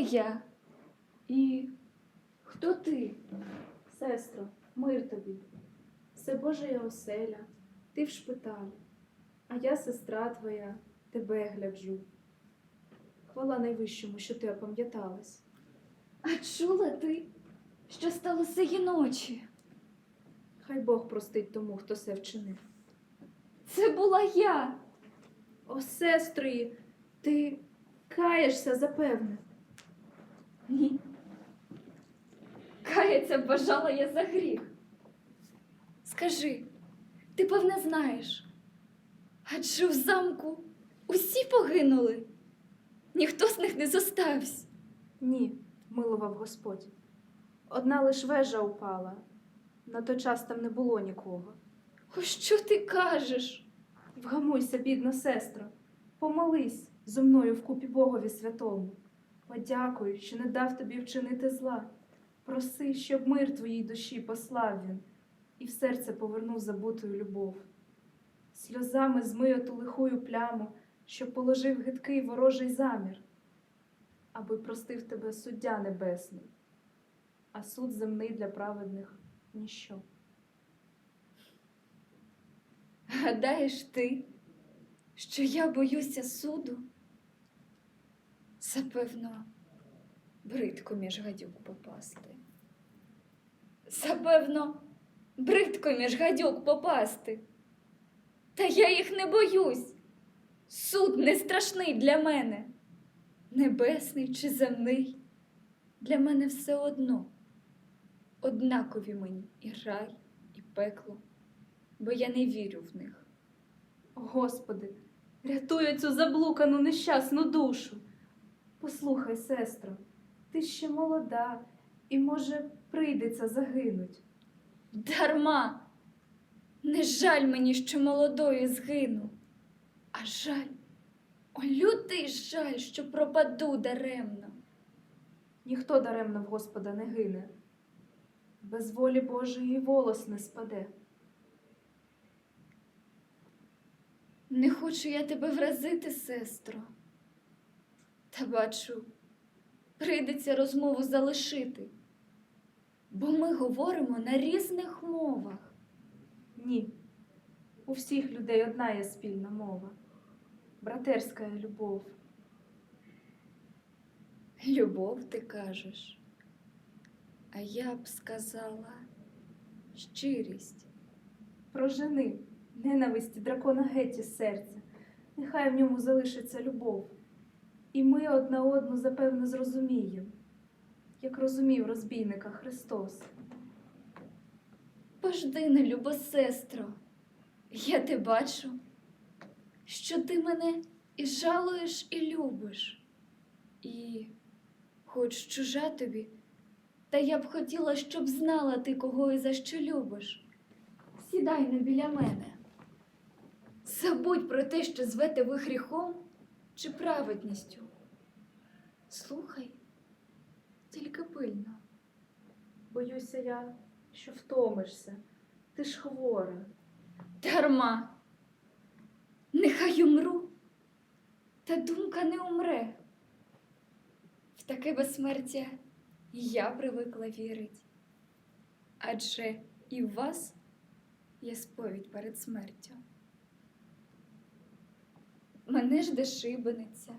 я? І хто ти? Сестро, мир тобі. Все Божа оселя, ти в шпиталі, а я, сестра твоя, тебе гляджу. Хвала найвищому, що ти опам'яталась. А чула ти, що сталося її ночі? Хай Бог простить тому, хто це вчинив. Це була я. О, сестрої, ти каєшся, запевне. Ні. Каяться бажала я за гріх. Скажи, ти певне знаєш, адже в замку усі погинули, ніхто з них не зостався. Ні, милував Господь. Одна лиш вежа упала. На той час там не було нікого. О, що ти кажеш? Вгамуйся, бідна сестро, помолись зо мною в купі Богові святому. Подякуй, що не дав тобі вчинити зла. Проси, щоб мир твоїй душі послав він, і в серце повернув забутою любов. Сльозами змий оту лихую пляму, що положив гидкий ворожий замір, аби простив тебе суддя небесний, а суд земний для праведних ніщо. Гадаєш ти, що я боюся суду? Запевно, бридко між гадюк попасти. Запевно, бридко між гадюк попасти. Та я їх не боюсь. Суд не страшний для мене. Небесний чи земний. Для мене все одно. Однакові мені і рай, і пекло бо я не вірю в них. Господи, рятуй цю заблукану нещасну душу. Послухай, сестро, ти ще молода, і, може, прийдеться загинуть. Дарма. Не жаль мені, що молодою згину, а жаль, о, лютий жаль, що пропаду даремно. Ніхто даремно в Господа не гине. Без волі Божої волос не спаде. Не хочу я тебе вразити, сестро. Та бачу, прийдеться розмову залишити, бо ми говоримо на різних мовах. Ні. У всіх людей одна є спільна мова. Братерська любов. Любов, ти кажеш. А я б сказала щирість. Прожени ненависті дракона геть із серця. Нехай в ньому залишиться любов. І ми одна одну запевне зрозуміємо, як розумів розбійника Христос. Пожди, любо сестро, я те бачу, що ти мене і жалуєш, і любиш. І, хоч чужа тобі, та я б хотіла, щоб знала ти, кого і за що любиш. Сідай не біля мене. Забудь про те, що звете ви гріхом чи праведністю. Слухай, тільки пильно. Боюся я, що втомишся. Ти ж хвора. Дарма. Нехай умру, та думка не умре. В таке безсмертя і я привикла вірить. Адже і в вас є сповідь перед смертю. Мене жде шибениця,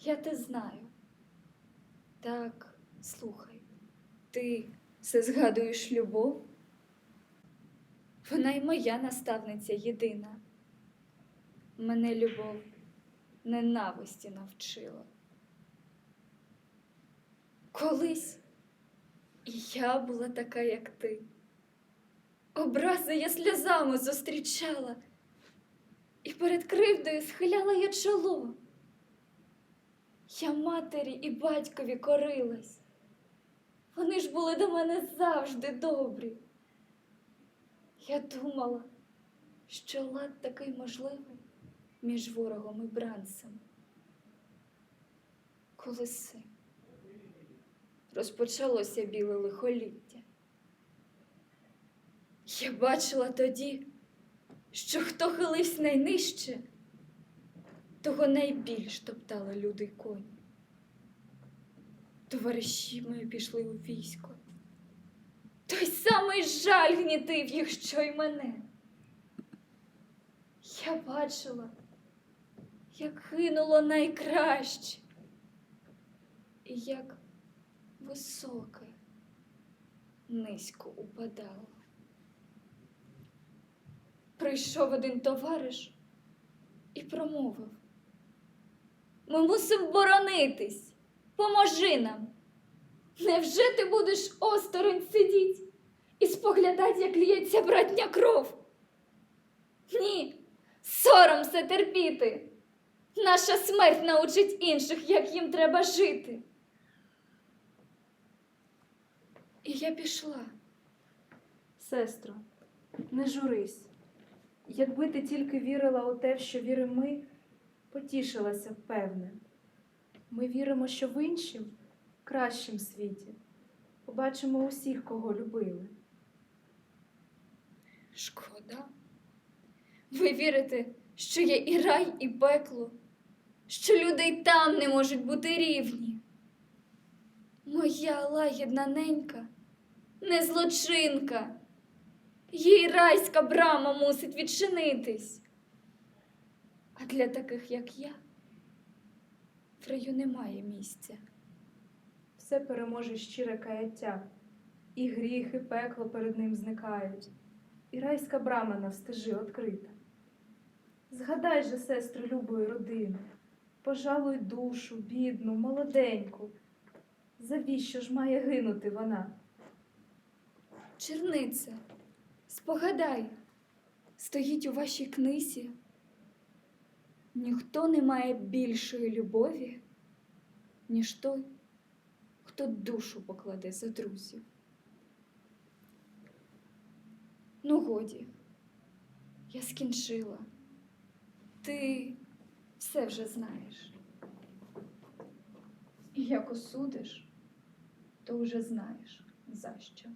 я те знаю. Так, слухай, ти все згадуєш любов? Вона й моя наставниця єдина. Мене любов ненависті навчила. Колись і я була така, як ти. Образи я сльозами зустрічала, і перед кривдою схиляла я чоло. Я матері і батькові корилась. Вони ж були до мене завжди добрі. Я думала, що лад такий можливий між ворогом і бранцем. Колеси розпочалося біле лихоліття. Я бачила тоді, що хто хилився найнижче, того найбільш топтали люди й коні. Товариші мої пішли у військо. Той самий жаль гнітив їх, що й мене. Я бачила, як гинуло найкраще, і як високе, низько упадало. Прийшов один товариш і промовив: Ми мусимо боронитись, поможи нам. Невже ти будеш осторонь сидіть і споглядати, як ліється братня кров? Ні, сором все терпіти. Наша смерть научить інших, як їм треба жити. І я пішла. Сестро, не журись. Якби ти тільки вірила у те, що віримо ми, потішилася б, певне. Ми віримо, що в іншім, кращім світі, побачимо усіх, кого любили. Шкода. Ви вірите, що є і рай, і пекло, що люди й там не можуть бути рівні. Моя лагідна ненька, не злочинка. Їй райська брама мусить відчинитись. А для таких, як я, в раю немає місця. Все переможе щире каяття, і гріх, і пекло перед ним зникають, і райська брама навстежи відкрита. Згадай же, сестру, любої родини, пожалуй душу, бідну, молоденьку. Завіщо ж має гинути вона? Черниця, спогадай, стоїть у вашій книзі. Ніхто не має більшої любові, ніж той, хто душу покладе за друзів. Ну, годі, я скінчила. Ти все вже знаєш. І як осудиш, то вже знаєш за що.